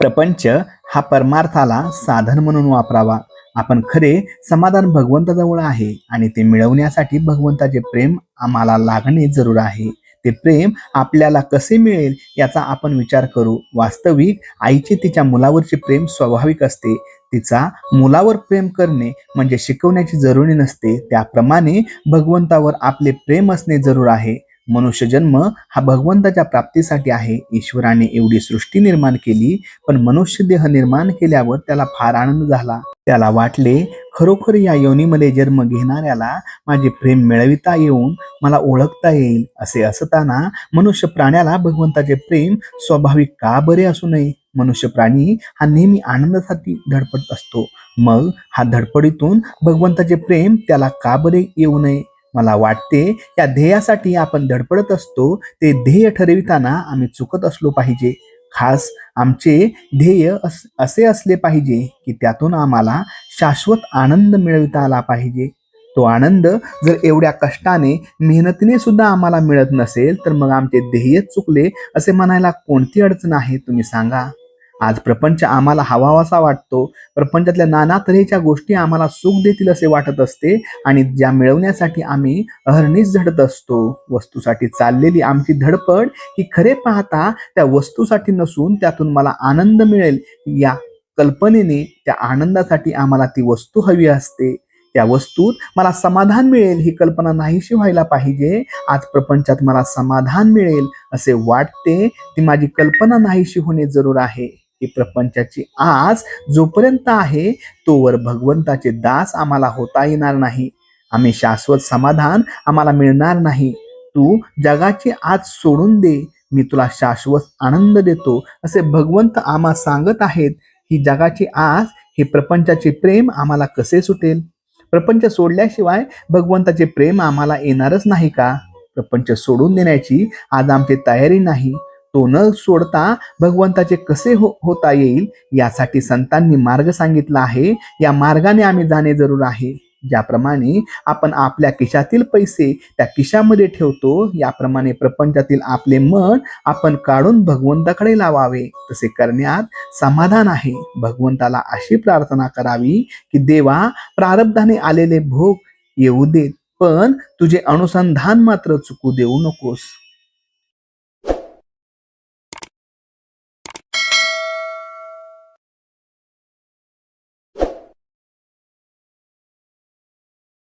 प्रपंच हा परमार्थाला साधन म्हणून वापरावा. आपण खरे समाधान भगवंताजवळ आहे आणि ते मिळवण्यासाठी भगवंताचे प्रेम आम्हाला लागणे जरूर आहे. ते प्रेम आपल्याला कसे मिळेल याचा आपण विचार करू. वास्तविक आईचे तिच्या मुलावरचे प्रेम स्वाभाविक असते. तिचा मुलावर प्रेम करणे म्हणजे शिकवण्याची जरुरी नसते. त्याप्रमाणे भगवंतावर आपले प्रेम असणे जरूर आहे. मनुष्य जन्म हा भगवंताच्या प्राप्तीसाठी आहे. ईश्वराने एवढी सृष्टी निर्माण केली पण मनुष्य देह निर्माण केल्यावर त्याला फार आनंद झाला. त्याला वाटले खरोखर या योनीमध्ये जन्म घेणाऱ्याला माझे प्रेम मिळविता येऊन मला ओळखता येईल असे असताना मनुष्य प्राण्याला भगवंताचे प्रेम स्वाभाविक का बरे असू नये? मनुष्य प्राणी हा नेहमी आनंदासाठी धडपडत असतो. मग हा धडपडीतून भगवंताचे प्रेम त्याला का बरे येऊ नये? मला वाटते या ध्येयासाठी आपण धडपडत असतो ते ध्येय ठरविताना आम्ही चुकत असलो पाहिजे. खास आमचे ध्येय अस असे असले पाहिजे की त्यातून आम्हाला शाश्वत आनंद मिळविता आला पाहिजे. तो आनंद जर एवढ्या कष्टाने मेहनतीने सुद्धा आम्हाला मिळत नसेल तर मग आमचे ध्येय चुकले असे म्हणायला कोणती अडचण आहे तुम्ही सांगा. आज प्रपंच आम्हाला हवावासा वाटतो. प्रपंचातल्या नाना तऱ्हेच्या गोष्टी आम्हाला सुख देतील असे वाटत असते आणि ज्या मिळवण्यासाठी आम्ही अहर्निश झडत असतो. वस्तूसाठी चाललेली आमची धडपड ही खरे पाहता त्या वस्तूसाठी नसून त्यातून मला आनंद मिळेल. या कल्पनेने त्या आनंदासाठी आम्हाला ती वस्तू हवी असते. त्या वस्तूत मला समाधान मिळेल ही कल्पना नाहीशी व्हायला पाहिजे. आज प्रपंचात मला समाधान मिळेल असे वाटते ती माझी कल्पना नाहीशी होणे जरूर आहे. ही प्रपंचाची आज जोपर्यंत आहे तोवर भगवंताचे दास आम्हाला होता येणार नाही. आम्ही शाश्वत समाधान आम्हाला मिळणार नाही. तू जगाची आज सोडून दे. मी तुला शाश्वत आनंद देतो असे भगवंत आम्हा सांगत आहेत. ही जगाची आस हे प्रपंचाचे प्रेम आम्हाला कसे सुटेल? प्रपंच सोडल्याशिवाय भगवंताचे प्रेम आम्हाला येणारच नाही का? प्रपंच सोडून देण्याची आज आमची तयारी नाही. तो न सोडता भगवंताचे कसे हो होता येईल यासाठी संतांनी मार्ग सांगितला आहे. या मार्गाने आम्ही जाणे जरूर आहे. ज्याप्रमाणे आपण आपल्या खिशातील पैसे त्या खिशामध्ये ठेवतो याप्रमाणे प्रपंचातील आपले मन आपण काढून भगवंताकडे लावावे. तसे करण्यात समाधान आहे. भगवंताला अशी प्रार्थना करावी की देवा प्रारब्धाने आलेले भोग येऊ देत पण तुझे अनुसंधान मात्र चुकू देऊ नकोस.